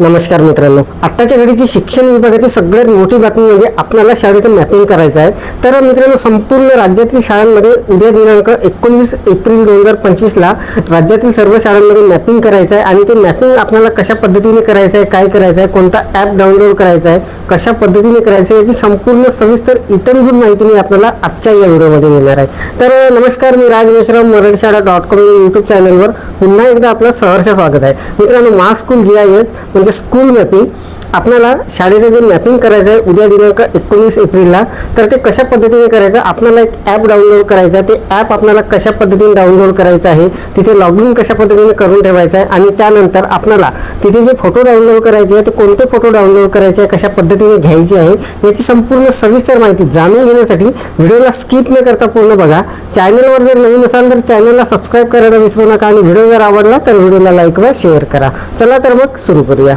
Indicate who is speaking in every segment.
Speaker 1: नमस्कार मित्रांनो. आत्ताच्या घडीची शिक्षण विभागाची सगळ्यात मोठी बातमी म्हणजे आपल्याला शाळेचं मॅपिंग करायचं आहे. तर मित्रांनो संपूर्ण राज्यातील शाळांमध्ये उद्या दिनांक एकोणवीस एप्रिल दोन हजार पंचवीसला राज्यातील सर्व शाळांमध्ये मॅपिंग करायचं आहे. आणि ते मॅपिंग आपल्याला कशा पद्धतीने करायचं आहे काय करायचं आहे कोणता ॲप डाउनलोड करायचा आहे कशा पद्धतीने करायचं आहे याची संपूर्ण सविस्तर इतरभूत माहिती मी आपल्याला आजच्या या व्हिडिओमध्ये देणार आहे. तर नमस्कार मी राज मेश्राम मराठी शाळा डॉट कॉम यूट्यूब चॅनलवर पुन्हा एकदा आपलं सहर्ष स्वागत आहे. मित्रांनो मा स्कूल जी आय एस म्हणजे स्कूल मॅपिंग आपल्याला शाळेचं जे मॅपिंग करायचं आहे उद्या दिनांक एकोणीस एप्रिलला तर ते कशा पद्धतीने करायचं? आपल्याला एक ॲप डाउनलोड करायचं आहे. ते ॲप आपल्याला कशा पद्धतीने डाउनलोड करायचं आहे? तिथे लॉग इन कशा पद्धतीने करून ठेवायचं आहे? आणि त्यानंतर आपल्याला तिथे जे फोटो डाउनलोड करायचे आहे ते कोणते फोटो डाउनलोड करायचे आहे कशा पद्धतीने घ्यायचे आहे याची संपूर्ण सविस्तर माहिती जाणून घेण्यासाठी व्हिडिओला स्किप न करता पूर्ण बघा. चॅनलवर जर नवीन असाल तर चॅनलला सबस्क्राईब करायला विसरू नका. आणि व्हिडिओ जर आवडला तर व्हिडिओला लाईक व शेअर करा. चला तर मग सुरू करूया.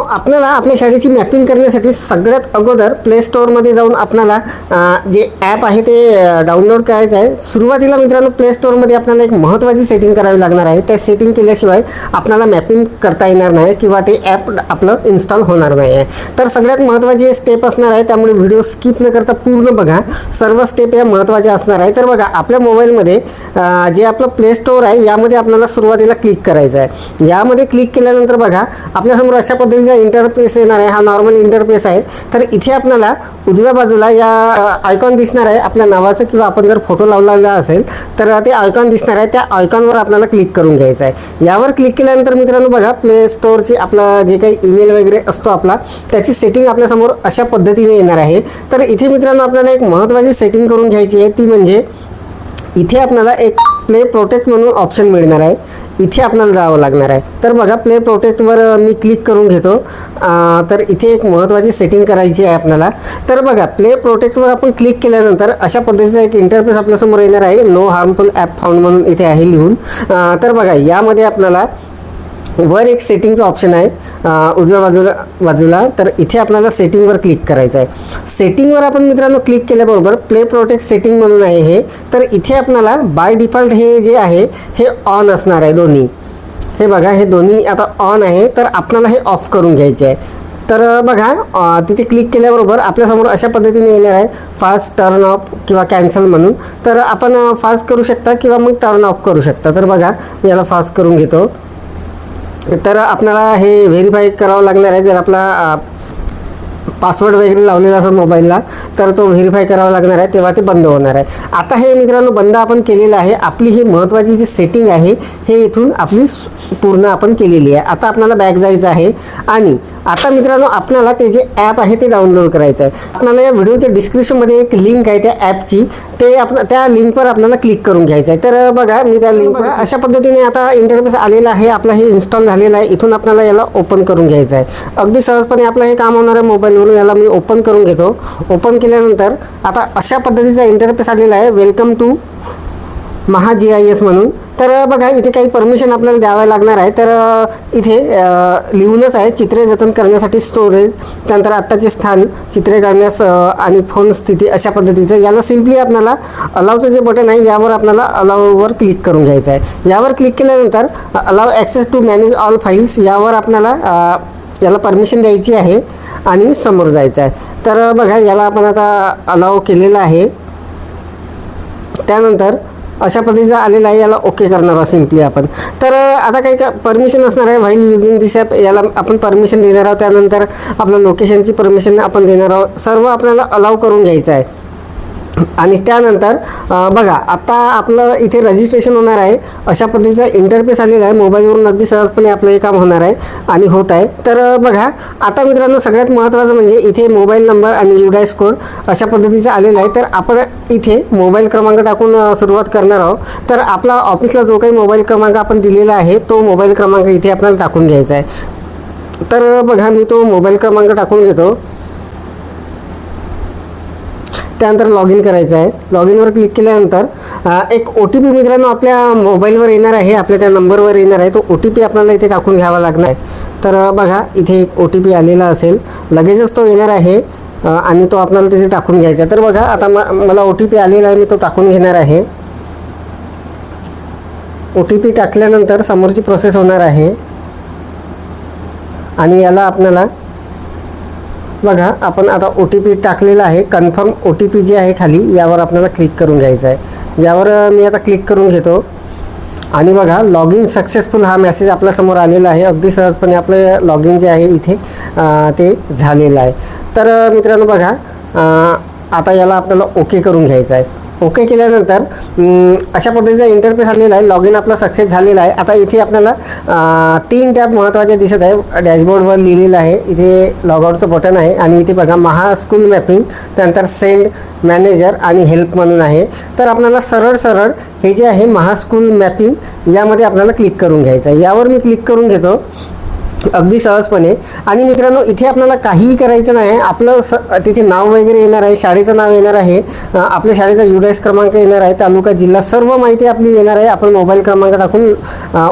Speaker 1: आपल्याला आपल्या शाळेची मॅपिंग करण्यासाठी सगळ्यात अगोदर प्ले स्टोअरमध्ये जाऊन आपल्याला जे ॲप आहे ते डाउनलोड करायचं आहे. सुरुवातीला मित्रांनो प्ले स्टोअरमध्ये आपल्याला एक महत्त्वाची सेटिंग करावी लागणार आहे. त्या सेटिंग केल्याशिवाय आपल्याला मॅपिंग करता येणार नाही किंवा ते ॲप आपलं इन्स्टॉल होणार नाही आहे. तर सगळ्यात महत्त्वाची स्टेप असणार आहे. त्यामुळे व्हिडिओ स्किप न करता पूर्ण बघा. सर्व स्टेप या महत्त्वाच्या असणार आहे. तर बघा आपल्या मोबाईलमध्ये जे आपलं प्ले स्टोअर आहे यामध्ये आपल्याला सुरुवातीला क्लिक करायचं आहे. यामध्ये क्लिक केल्यानंतर बघा आपल्यासमोर अशा पद्धतीचा इंटरफेस येणार आहे हा नॉर्मल इंटरफेस आहे. तर इथे आपल्याला उजव्या बाजूला या आयकॉन दिसणार आहे. आपल्या नावाचं किंवा आपण जर फोटो लावलेला असेल तर ते आयकॉन दिसणार आहे. त्या आयकॉनवर आपल्याला क्लिक करून घ्यायचं आहे. यावर क्लिक केल्यानंतर मित्रांनो बघा प्ले स्टोअरची आपला जे काही ईमेल वगैरे असतो आपला त्याची सेटिंग आपल्यासमोर अशा पद्धतीने येणार आहे. तर इथे मित्रांनो आपल्याला एक महत्त्वाची सेटिंग करून घ्यायची आहे. ती म्हणजे इथे आपल्याला एक प्ले प्रोटेक्ट म्हणून ऑप्शन मिळणार आहे. इथे आपल्याला जावं लागणार आहे. तर बघा प्ले प्रोटेक्टवर मी क्लिक करून घेतो. तर इथे एक महत्त्वाची सेटिंग करायची आहे आपल्याला. तर बघा प्ले प्रोटेक्टवर आपण क्लिक केल्यानंतर अशा पद्धतीचा एक इंटरफेस आपल्यासमोर येणार आहे. नो हार्मफुल ॲप फाउंड म्हणून इथे आहे लिहून. तर बघा यामध्ये आपल्याला वर एक सेटिंगचं ऑप्शन आहे. उजव्या बाजूला बाजूला. तर इथे आपल्याला सेटिंगवर क्लिक करायचं आहे सेटिंगवर आपण मित्रांनो क्लिक केल्याबरोबर प्ले प्रोटेक्ट सेटिंग म्हणून आहे हे. तर इथे आपल्याला बाय डिफॉल्ट हे जे आहे हे ऑन असणार आहे दोन्ही. हे बघा हे दोन्ही आता ऑन आहे. तर आपल्याला हे ऑफ करून घ्यायचे आहे तर बघा तिथे क्लिक केल्याबरोबर आपल्यासमोर अशा पद्धतीने येणार आहे. फास्ट टर्न ऑफ किंवा कॅन्सल म्हणून. तर आपण फास्ट करू शकता किंवा मग टर्न ऑफ करू शकता. तर बघा मी याला फास्ट करून घेतो. तर आपल्याला हे व्हेरीफाय करावं लागणार आहे. जर आपला पासवर्ड वगैरे लावलेला असेल मोबाईलला तर तो व्हेरीफाय करावा लागणार आहे. तेव्हा ते बंद होणार आहे. आता हे मित्रांनो बंद आपण केलेलं आहे. आपली ही महत्त्वाची जी सेटिंग आहे हे इथून आपली पूर्ण आपण केलेली आहे. आता आपल्याला बॅक जायचं आहे. आणि आता मित्रांनो आपल्याला ते जे ॲप आहे ते डाउनलोड करायचं आहे. आपल्याला या व्हिडिओच्या डिस्क्रिप्शनमध्ये एक लिंक आहे त्या ॲपची ते आप त्या लिंकवर आपल्याला क्लिक करून घ्यायचं आहे. तर बघा मी त्या लिंक अशा पद्धतीने आता इंटरफेस आलेला आहे. आपला हे इन्स्टॉल झालेला आहे. इथून आपल्याला याला ओपन करून घ्यायचं आहे. अगदी सहजपणे आपलं हे काम होणार आहे मोबाईलवरून याला मी ओपन करून घेतो. ओपन केल्यानंतर आता अशा पद्धतीचा इंटरफेस आलेला आहे. Welcome to Maha G I S म्हणून. तर बघा इथे काही परमिशन आपल्याला द्यावं लागणार आहे. तर इथे लिहूनच आहे चित्रे जतन करण्यासाठी स्टोरेज त्यानंतर आत्ताचे स्थान चित्रे काढण्यास आणि फोन स्थिती अशा पद्धतीचं. याला सिम्पली आपल्याला अलावचं जे बटन आहे यावर आपल्याला अलाववर क्लिक करून घ्यायचं आहे. यावर क्लिक केल्यानंतर allow access to manage all files यावर आपल्याला याला परमिशन द्यायची आहे आणि समोर जायचं आहे. तर बघा याला आपण आता अलाव केलेलं आहे. त्यानंतर अशा पद्धतीचा आलेला आहे याला ओके करणार आहोत सिम्पली आपण. तर आता काही का परमिशन असणार आहे व्हाईल युजिंग दिस ॲप याला आपण परमिशन देणार आहोत. त्यानंतर आपलं लोकेशनची परमिशन आपण देणार आहोत. सर्व आपल्याला अलाव करून घ्यायचं आहे. आणि त्यानंतर बघा आता आपलं इथे रजिस्ट्रेशन होणार आहे. अशा पद्धतीचा इंटरफेस आलेला आहे. मोबाईलवरून अगदी सहजपणे आपलं हे काम होणार आहे आणि होत आहे. तर बघा आता मित्रांनो सगळ्यात महत्त्वाचं म्हणजे इथे मोबाईल नंबर आणि युडायस कोड अशा पद्धतीचा आलेला आहे. तर आपण इथे मोबाईल क्रमांक टाकून सुरुवात करणार आहोत. तर आपला ऑफिसला जो काही मोबाईल क्रमांक आपण दिलेला आहे तो मोबाईल क्रमांक इथे आपल्याला टाकून घ्यायचा आहे. तर बघा मी तो मोबाईल क्रमांक टाकून घेतो. त्यानंतर लॉग इन करायचं आहे. लॉग इनवर क्लिक केल्यानंतर एक ओ टी पी मित्रांनो आपल्या मोबाईलवर येणार आहे. आपल्या त्या नंबरवर येणार आहे. तो ओ टी पी आपल्याला इथे टाकून घ्यावा लागणार आहे. तर बघा इथे एक ओ टी पी आलेला असेल. लगेचच तो येणार आहे आणि तो आपल्याला तिथे टाकून घ्यायचा आहे. तर बघा आता म मला ओ टी पी आलेला आहे. मी तो टाकून घेणार आहे. ओ टी पी टाकल्यानंतर समोरची प्रोसेस होणार आहे. आणि याला आपल्याला बघा आपण आता ओ टी पी टाकलेला आहे. कन्फर्म ओ टी पी जे आहे खाली यावर आपल्याला क्लिक करून घ्यायचं आहे. यावर मी आता क्लिक करून घेतो. आणि बघा लॉग इन सक्सेसफुल हा मेसेज आपल्यासमोर आलेला आहे. अगदी सहजपणे आपलं लॉग इन जे आहे इथे ते झालेलं आहे. तर मित्रांनो बघा आता याला आपल्याला ओके करून घ्यायचं आहे. ओके केल्यानंतर अशा पद्धतीचा इंटरफेस आलेला आहे. लॉग इन आपला सक्सेस झालेला आहे. आता इथे आपल्याला तीन टॅब महत्त्वाचे दिसत आहे. डॅशबोर्डवर लिहिलेलं आहे. इथे लॉगआउटचं बटन आहे. आणि इथे बघा महा स्कूल मॅपिंग त्यानंतर सेंड मॅनेजर आणि हेल्प म्हणून आहे. तर आपल्याला सरळ सरळ हे जे आहे महा स्कूल मॅपिंग यामध्ये आपल्याला क्लिक करून घ्यायचं आहे. यावर मी क्लिक करून घेतो. अगदी सहजपणे. आणि मित्रांनो इथे आपल्याला काहीही करायचं नाही. आपलं स तिथे नाव वगैरे येणार आहे शाळेचं नाव येणार आहे आपल्या शाळेचा युडायस क्रमांक येणार आहे तालुका जिल्हा सर्व माहिती आपली येणार आहे. आपण मोबाईल क्रमांक टाकून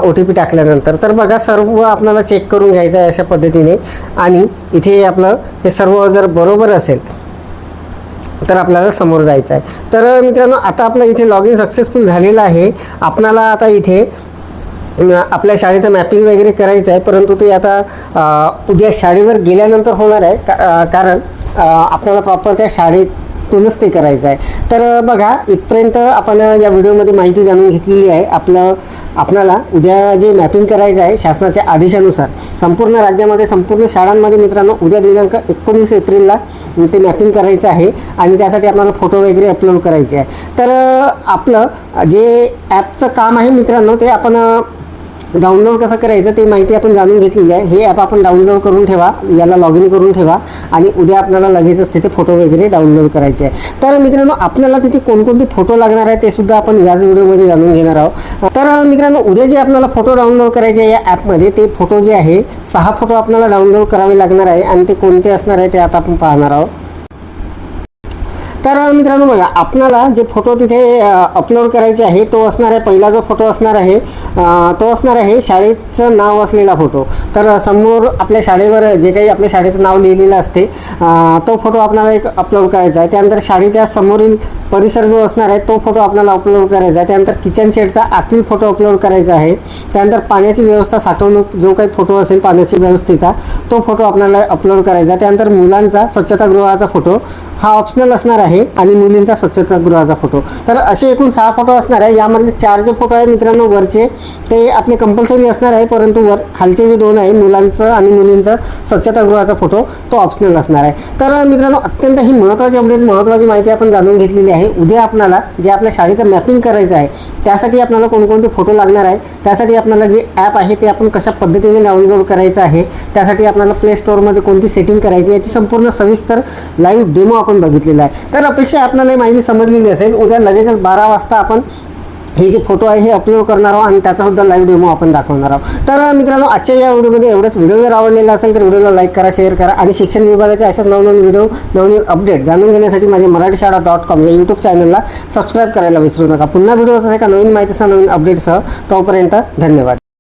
Speaker 1: ओ टी पी टाकल्यानंतर. तर बघा सर्व आपल्याला चेक करून घ्यायचं आहे अशा पद्धतीने. आणि इथे आपलं हे सर्व जर बरोबर असेल तर आपल्याला समोर जायचं आहे. तर मित्रांनो आता आपलं इथे लॉग इन सक्सेसफुल झालेलं आहे. आपणाला आता इथे आपल्या शाळेचं मॅपिंग वगैरे करायचं आहे परंतु ते आता उद्या शाळेवर गेल्यानंतर होणार आहे का कारण आपल्याला प्रॉपर त्या शाळेतूनच ते करायचं आहे. तर बघा इथपर्यंत आपण या व्हिडिओमध्ये माहिती जाणून घेतलेली आहे. आपलं आपणाला उद्या जे मॅपिंग करायचं आहे शासनाच्या आदेशानुसार संपूर्ण राज्यामध्ये संपूर्ण शाळांमध्ये मित्रांनो उद्या दिनांक एकोणीस एप्रिलला ते मॅपिंग करायचं आहे आणि त्यासाठी आपल्याला फोटो वगैरे अपलोड करायचे आहे. तर आपलं जे ॲपचं काम आहे मित्रांनो ते आपण डाउनलोड कसं करायचं ते माहिती आपण जाणून घेतलेली आहे. हे ॲप आपण डाउनलोड करून ठेवा याला लॉग इन करून ठेवा आणि उद्या आपल्याला लगेचच तिथे फोटो वगैरे डाउनलोड करायचे आहे. तर मित्रांनो आपल्याला तिथे कोणकोणते फोटो लागणार आहे ते सुद्धा आपण याच व्हिडिओमध्ये जाणून घेणार आहोत. तर मित्रांनो उद्या जे आपल्याला फोटो डाउनलोड करायचे आहे या ॲपमध्ये ते फोटो जे आहे सहा फोटो आपल्याला डाउनलोड करावे लागणार आहे आणि ते कोणते असणार आहे ते आता आपण पाहणार आहोत. तर मित्रांनो बघा आपणाला जे फोटो तिथे अपलोड करायचे आहे तो असणार आहे पहिला जो फोटो असणार आहे तो असणार आहे शाळेचं नाव असलेला फोटो तर समोर आपल्या शाळेवर जे काही आपल्या शाळेचं नाव लिहिलेलं असते तो फोटो आपल्याला एक अपलोड करायचा आहे. त्यानंतर शाळेच्या समोरील परिसर जो असणार आहे तो फोटो आपल्याला अपलोड करायचा आहे. त्यानंतर किचन शेडचा आतील फोटो अपलोड करायचा आहे. त्यानंतर पाण्याची व्यवस्था साठवणूक जो काही फोटो असेल पाण्याची व्यवस्थेचा तो फोटो आपल्याला अपलोड करायचा आहे. त्यानंतर मुलांचा स्वच्छतागृहाचा फोटो हा ऑप्शनल असणार आहे. आणि मुलींचा स्वच्छतागृहाचा फोटो तर असे एकूण सहा फोटो असणार आहे. यामधले चार जे फोटो आहे मित्रांनो वरचे ते आपले कंपल्सरी असणार आहे परंतु वर खालचे जे दोन आहे मुलांचं आणि मुलींचं स्वच्छतागृहाचा फोटो तो ऑप्शनल असणार आहे. तर मित्रांनो अत्यंत ही महत्त्वाची अपडेट महत्त्वाची माहिती आपण जाणून घेतलेली आहे. उद्या आपल्याला जे आपल्या शाळेचं मॅपिंग करायचं आहे त्यासाठी आपल्याला कोणकोणते फोटो लागणार आहे त्यासाठी आपल्याला जे ॲप आहे ते आपण कशा पद्धतीने डाउनलोड करायचं आहे त्यासाठी आपल्याला प्ले स्टोअरमध्ये कोणती सेटिंग करायची याची संपूर्ण सविस्तर लाईव्ह डेमो आपण बघितलेला आहे. तर अपेक्षा आपल्याला ही माहिती समजलेली असेल. उद्या लगेचच बारा वाजता आपण हे जे फोटो आहे हे अपलोड करणार आहोत आणि त्याचासुद्धा लाईव्ह डेमो आपण दाखवणार आहोत. तर मित्रांनो आजच्या या व्हिडिओमध्ये एवढंच. व्हिडिओ जर आवडलेला असेल तर व्हिडिओला लाईक करा शेअर करा आणि शिक्षण विभागाच्या अशाच नवनवीन व्हिडिओ नवनवीन अपडेट जाणून घेण्यासाठी माझ्या मराठी शाळा डॉट कॉम या यूट्यूब चॅनलला सबस्क्राईब करायला विसरू नका. पुन्हा व्हिडिओ एका नवीन माहितीसह नवीन अपडेटसह तोपर्यंत धन्यवाद.